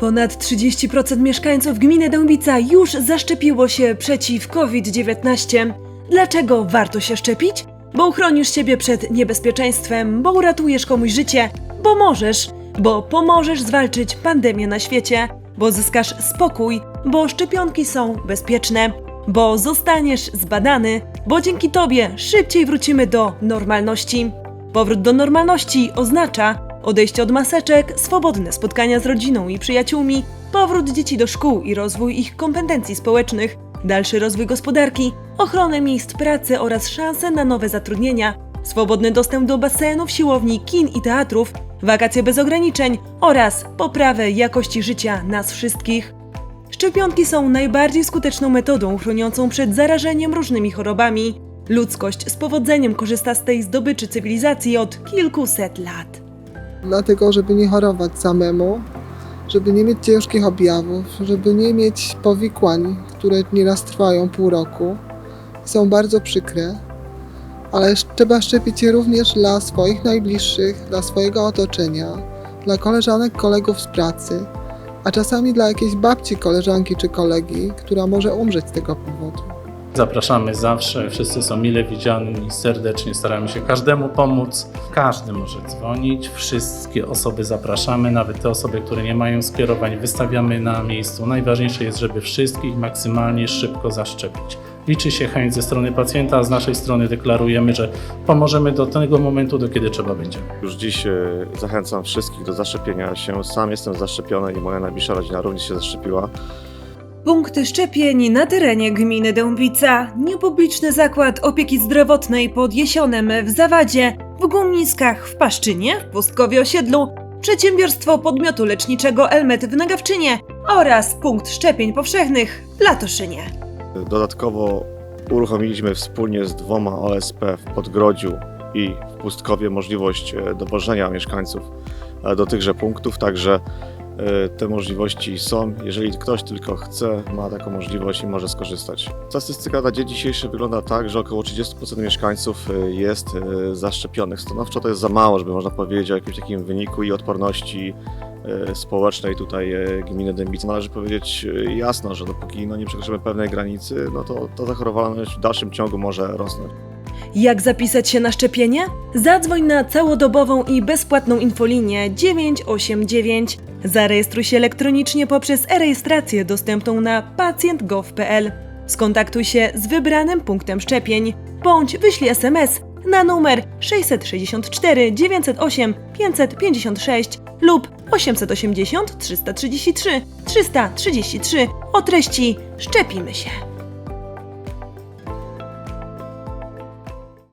Ponad 30% mieszkańców gminy Dębica już zaszczepiło się przeciw COVID-19. Dlaczego warto się szczepić? Bo uchronisz siebie przed niebezpieczeństwem, bo uratujesz komuś życie, bo możesz, bo pomożesz zwalczyć pandemię na świecie, bo zyskasz spokój, bo szczepionki są bezpieczne, bo zostaniesz zbadany, bo dzięki tobie szybciej wrócimy do normalności. Powrót do normalności oznacza odejście od maseczek, swobodne spotkania z rodziną i przyjaciółmi, powrót dzieci do szkół i rozwój ich kompetencji społecznych, dalszy rozwój gospodarki, ochronę miejsc pracy oraz szanse na nowe zatrudnienia, swobodny dostęp do basenów, siłowni, kin i teatrów, wakacje bez ograniczeń oraz poprawę jakości życia nas wszystkich. Szczepionki są najbardziej skuteczną metodą chroniącą przed zarażeniem różnymi chorobami. Ludzkość z powodzeniem korzysta z tej zdobyczy cywilizacji od kilkuset lat. Dlatego, żeby nie chorować samemu, żeby nie mieć ciężkich objawów, żeby nie mieć powikłań, które nieraz trwają pół roku, są bardzo przykre, ale trzeba szczepić się również dla swoich najbliższych, dla swojego otoczenia, dla koleżanek, kolegów z pracy, a czasami dla jakiejś babci, koleżanki czy kolegi, która może umrzeć z tego powodu. Zapraszamy zawsze, wszyscy są mile widziani, serdecznie staramy się każdemu pomóc. Każdy może dzwonić, wszystkie osoby zapraszamy, nawet te osoby, które nie mają skierowań, wystawiamy na miejscu. Najważniejsze jest, żeby wszystkich maksymalnie szybko zaszczepić. Liczy się chęć ze strony pacjenta, a z naszej strony deklarujemy, że pomożemy do tego momentu, do kiedy trzeba będzie. Już dziś e, zachęcam wszystkich do zaszczepienia się. Sam jestem zaszczepiony i moja najbliższa rodzina również się zaszczepiła. Punkty szczepień na terenie gminy Dębica, niepubliczny zakład opieki zdrowotnej pod Jesionem w Zawadzie, w Gumiskach w Paszczynie, w Pustkowie Osiedlu, przedsiębiorstwo podmiotu leczniczego Elmet w Nagawczynie oraz punkt szczepień powszechnych w Latoszynie. Dodatkowo uruchomiliśmy wspólnie z dwoma OSP w Podgrodziu i w Pustkowie możliwość e, dowożenia mieszkańców e, do tychże punktów, także te możliwości są. Jeżeli ktoś tylko chce, ma taką możliwość i może skorzystać. Statystyka na dzień dzisiejszy wygląda tak, że około 30% mieszkańców e, jest e, zaszczepionych. Stanowczo to jest za mało, żeby można powiedzieć o jakimś takim wyniku i odporności e, społecznej tutaj e, gminy Dębica. Należy powiedzieć e, jasno, że dopóki no, nie przekroczymy pewnej granicy, no to ta zachorowalność w dalszym ciągu może rosnąć. Jak zapisać się na szczepienie? Zadzwoń na całodobową i bezpłatną infolinię 989. Zarejestruj się elektronicznie poprzez e-rejestrację dostępną na pacjent.gov.pl. Skontaktuj się z wybranym punktem szczepień bądź wyślij SMS na numer 664 908 556 lub 880 333 333 o treści Szczepimy się.